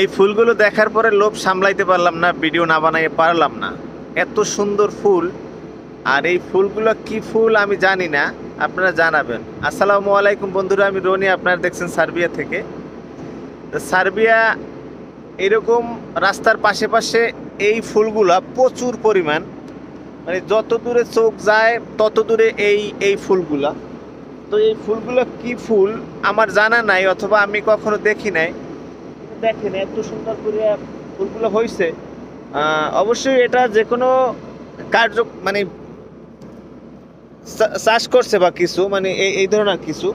এই ফুলগুলো দেখার পরে লোভ সামলাইতে পারলাম না, ভিডিও না বানাই পারলাম না। এত সুন্দর ফুল। আর এই ফুলগুলো কি ফুল আমি জানি না, আপনারা জানাবেন। আসসালামু আলাইকুম বন্ধুরা, আমি রনি, আপনারা দেখছেন সার্বিয়া থেকে। সার্বিয়া এরকম রাস্তার পাশে পাশে এই ফুলগুলা প্রচুর পরিমাণ। মানে যত দূরে চোখ যায়, তত দূরে এই এই ফুলগুলা। তো এই ফুলগুলো কি ফুল, আমার জানা নাই, অথবা আমি কখনো দেখি নাই। দেখেন, এত সুন্দর করে ফুলগুলো হয়েছে অবশ্যই এটা যে কোনো কার্য মানে চাষ করছে বা কিছু মানে এই এই ধরনের কিছু।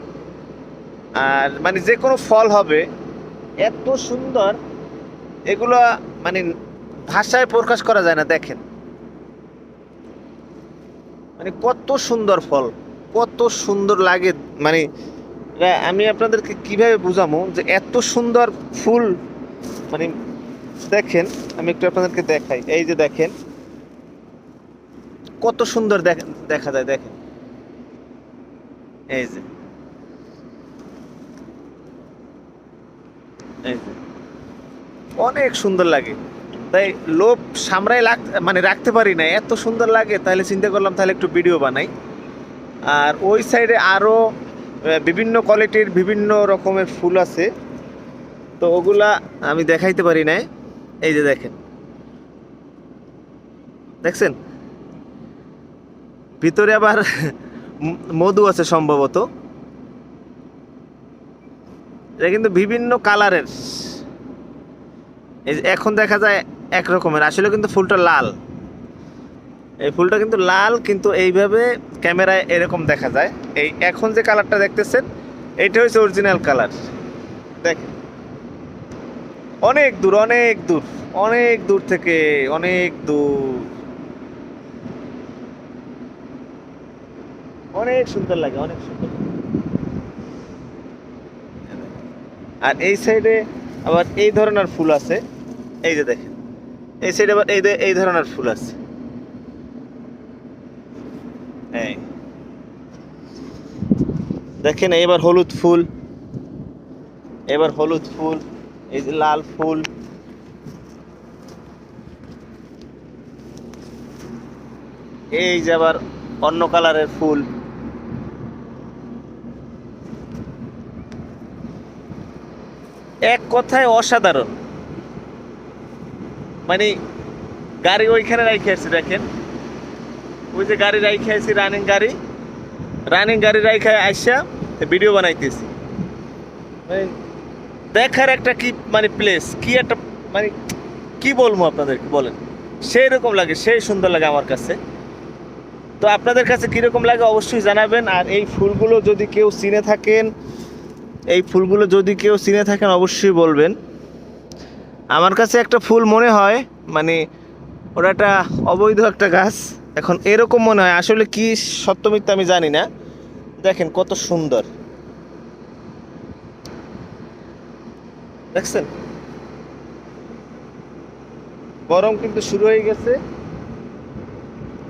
আর মানে যে কোনো ফল হবে, এত সুন্দর, এগুলো মানে ভাষায় প্রকাশ করা যায় না, দেখেন। মানে কত সুন্দর ফল, কত সুন্দর লাগে মানে আমি আপনাদেরকে কীভাবে বুঝাবো যে এত সুন্দর ফুল মানে দেখেন, আমি একটু আপনাদেরকে দেখাই। এই যে দেখেন, কত সুন্দর দেখ- যায়, দেখেন। এই যে। এই যে। অনেক সুন্দর লাগে। তাই লোভ সামরাই লাগ মানে রাখতে পারি না, এত সুন্দর লাগে, তাহলে চিন্তা করলাম তাহলে একটু ভিডিও বানাই। আর ওই সাইডে আরও বিভিন্ন কোয়ালিটির বিভিন্ন রকমের ফুল আছে। তো ওগুলা আমি দেখাইতে পারি না এই যে দেখেন। দেখছেন? ভিতরে আবার মধু আছে সম্ভবত। এটা কিন্তু বিভিন্ন কালারের। এখন দেখা যায় এক রকমের, আসলে কিন্তু ফুলটা লাল। এই ফুলটা কিন্তু লাল, কিন্তু এইভাবে ক্যামেরায় এরকম দেখা যায়। এই এখন যে কালারটা দেখতেছেন এইটা হচ্ছে অরিজিনাল কালার দেখ, অনেক দূর অনেক দূর অনেক দূর থেকে, অনেক দূর। অনেক সুন্দর লাগে, অনেক সুন্দর আর এই সাইডে আবার এই ধরনের ফুল আছে। এই যে দেখেন, এই সাইডে আবার এই এই ধরনের ফুল আছে এই দেখেন, এবার হলুদ ফুল, এবার হলুদ ফুল, এই যে লাল ফুল। এই যে আবার অন্য কালারের ফুল। এক কথায় অসাধারণ। মানে গাড়ি ওইখানে রাইখে আছে দেখেন। ওই যে গাড়ি রাইখে আছি রানিং গাড়ি। রানিং গাড়ি রাইখে আইসা ভিডিও বানাইতেছি। দেখার একটা কি মানে প্লেস কি একটা মানে কি বলব আপনাদেরকে বলেন। সেই রকম লাগে সেই সুন্দর লাগে আমার কাছে। তো আপনাদের কাছে কীরকম লাগে অবশ্যই জানাবেন। আর এই ফুলগুলো যদি কেউ চিনে থাকেন এই ফুলগুলো যদি কেউ চিনে থাকেন অবশ্যই বলবেন। আমার কাছে একটা ফুল মনে হয় মানে ওটা একটা অবৈধ একটা গাছ। এখন এরকম মনে হয় আসলে কি সত্য মিথ্যা আমি জানি না। দেখেন কত সুন্দর। দেখছেন? গরম কিন্তু শুরু হয়ে গেছে।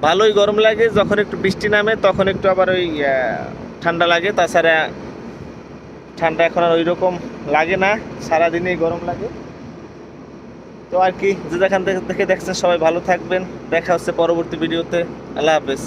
ভালোই গরম লাগে, যখন একটু বৃষ্টি নামে তখন একটু আবার ওই ঠান্ডা লাগে। তাছাড়া ঠান্ডা এখন আর ওই রকম লাগে না, সারাদিনেই গরম লাগে। তো আর কি, যে যেখান থেকে দেখে দেখছেন সবাই ভালো থাকবেন। দেখা হচ্ছে পরবর্তী ভিডিওতে। আল্লাহ হাফেজ।